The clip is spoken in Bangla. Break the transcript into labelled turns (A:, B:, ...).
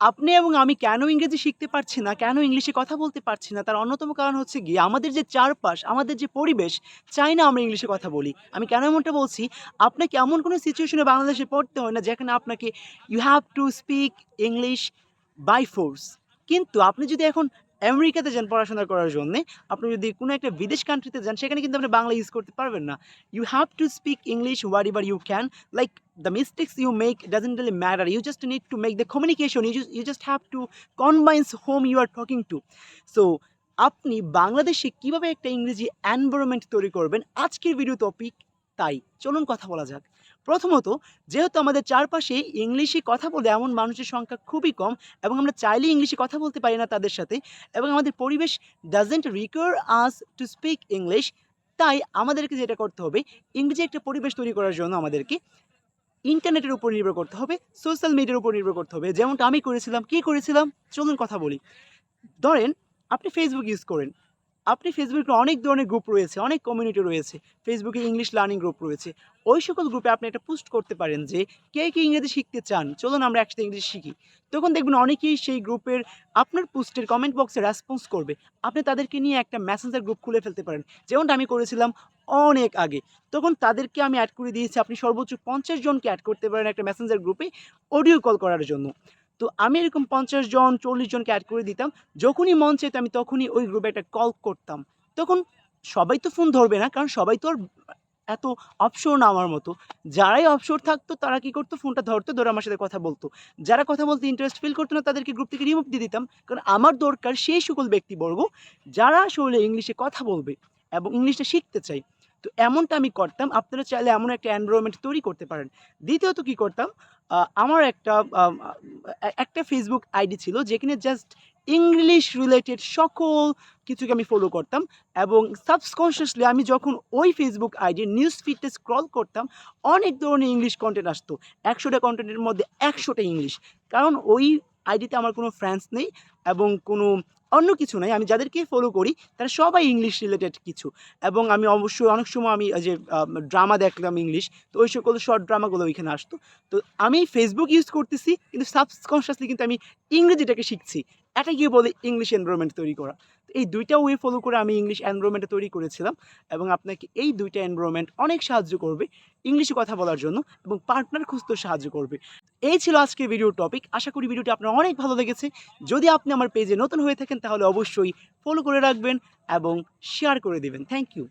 A: আপনি এবং আমি কেন ইংরেজি শিখতে পারছি না, কেন ইংলিশে কথা বলতে পারছি না, তার অন্যতম কারণ হচ্ছে গিয়ে আমাদের যে চারপাশ, আমাদের যে পরিবেশ চাই না আমরা ইংলিশে কথা বলি। আমি কেন এমনটা বলছি? আপনাকে এমন কোনো সিচুয়েশনে বাংলাদেশে পড়তে হয় না যেখানে আপনাকে you have to speak English by force. কিন্তু আপনি যদি এখন আমেরিকাতে যান পড়াশোনা করার জন্য, আপনি যদি কোনো একটা বিদেশ কান্ট্রিতে যান, সেখানে কিন্তু আপনি বাংলা ইউজ করতে পারবেন না। You have to speak English wherever you can like the mistakes you make doesn't really matter you just need to make the communication you you just have to convince whom you are talking to so আপনি বাংলাদেশে কীভাবে একটা ইংরেজি এনভারনমেন্ট তৈরি করবেন? আজকের ভিডিও টপিক তাই। চলুন কথা বলা যাক। প্রথমত যেহেতু আমাদের চারপাশে ইংলিশে কথা বলে এমন মানুষের সংখ্যা খুবই কম এবং আমরা চাইলেই ইংলিশে কথা বলতে পারি না তাদের সাথে এবং আমাদের পরিবেশ doesn't require us to speak English তাই আমাদেরকে যেটা করতে হবে ইংরেজি একটা পরিবেশ তৈরি করার জন্য আমাদেরকে ইন্টারনেটের উপর নির্ভর করতে হবে, সোশ্যাল মিডিয়ার উপর নির্ভর করতে হবে। যেমনটা আমি করেছিলাম। কি করেছিলাম? চলুন কথা বলি। ধরেন আপনি ফেসবুক ইউজ করেন। আপনি ফেসবুকে অনেক ধরনের গ্রুপ রয়েছে, অনেক কমিউনিটি রয়েছে। ফেসবুকে ইংলিশ লার্নিং গ্রুপ রয়েছে। ওই সকল গ্রুপে আপনি একটা পোস্ট করতে পারেন যে, কে, কে ইংরেজি শিখতে চান? চলুন আমরা একসাথে ইংরেজি শিখি। তখন দেখবেন অনেকেই সেই গ্রুপের আপনার পোস্টের কমেন্ট বক্সে রেসপন্স করবে। আপনি তাদেরকে নিয়ে একটা মেসেঞ্জার গ্রুপ খুলে ফেলতে পারেন। যেমনটা আমি করেছিলাম অনেক আগে। তখন তাদেরকে আমি অ্যাড করে দিয়েছি। আপনি সর্বোচ্চ ৫০ জনকে অ্যাড করতে পারেন একটা মেসেঞ্জার গ্রুপে অডিও কল করার জন্য। তো আমি এরকম ৫০ জন ৪০ জনকে অ্যাড করে দিতাম। যখনই মন চাইতো আমি তখনই ওই গ্রুপে একটা কল করতাম। তখন সবাই তো ফোন ধরবে না। কারণ সবাই তো আর এত না আমার মতো। যারাই অবসর থাকতো তারা কি করতো? ফোনটা ধরতো, ধরে আমার সাথে কথা বলতো। যারা কথা বলতে ইন্টারেস্ট ফিল করতো না তাদেরকে গ্রুপ থেকে রিমুভ দিয়ে দিতাম। কারণ আমার দরকার সেই সকল ব্যক্তিবর্গ যারা আসলে ইংলিশে কথা বলবে এবং ইংলিশটা শিখতে চায়। তো এমনটা আমি করতাম। আপনারা চাইলে এমন একটা এনভায়রনমেন্ট তৈরি করতে পারেন। দ্বিতীয়ত কি করতাম? আমার একটা একটা ফেসবুক আইডি ছিল যেখানে জাস্ট ইংলিশ রিলেটেড সকল কিছুকে আমি ফলো করতাম এবং সাবকন্সিয়াসলি আমি যখন ওই ফেসবুক আইডির নিউজ ফিডটা স্ক্রল করতাম, অনেক ধরনের ইংলিশ কন্টেন্ট আসতো। একশোটা কন্টেন্টের মধ্যে একশোটা ইংলিশ। কারণ ওই আইডিতে আমার কোনো ফ্রেন্ডস নেই এবং কোনো অন্য কিছু নাই। আমি যাদেরকে ফলো করি, তারা সবাই ইংলিশ রিলেটেড কিছু এবং আমি অবশ্যই অনেক সময় আমি যে ড্রামা দেখলাম ইংলিশ। তো ওই সকল শর্ট ড্রামাগুলো ওইখানে আসতো। তো আমি ফেসবুক ইউজ করতেছি, কিন্তু সাবকনসিয়াসলি কিন্তু আমি ইংরেজিটাকে শিখছি। এটাকেই বলে ইংলিশ এনভায়রনমেন্ট তৈরি করা। এই ২ টা ওয়ে ফলো করে আমি ইংলিশ এনভায়রনমেন্টটা তৈরি করেছিলাম এবং আপনাকে এই দুইটা এনভারনমেন্ট অনেক সাহায্য করবে ইংলিশে কথা বলার জন্য এবং পার্টনার খুঁজতে সাহায্য করবে। এই ছিল আজকের ভিডিওর টপিক। আশা করি ভিডিওটি আপনার অনেক ভালো লেগেছে। যদি আপনি আমার পেজে নতুন হয়ে থাকেন তাহলে অবশ্যই ফলো করে রাখবেন এবং শেয়ার করে দেবেন থ্যাংক ইউ।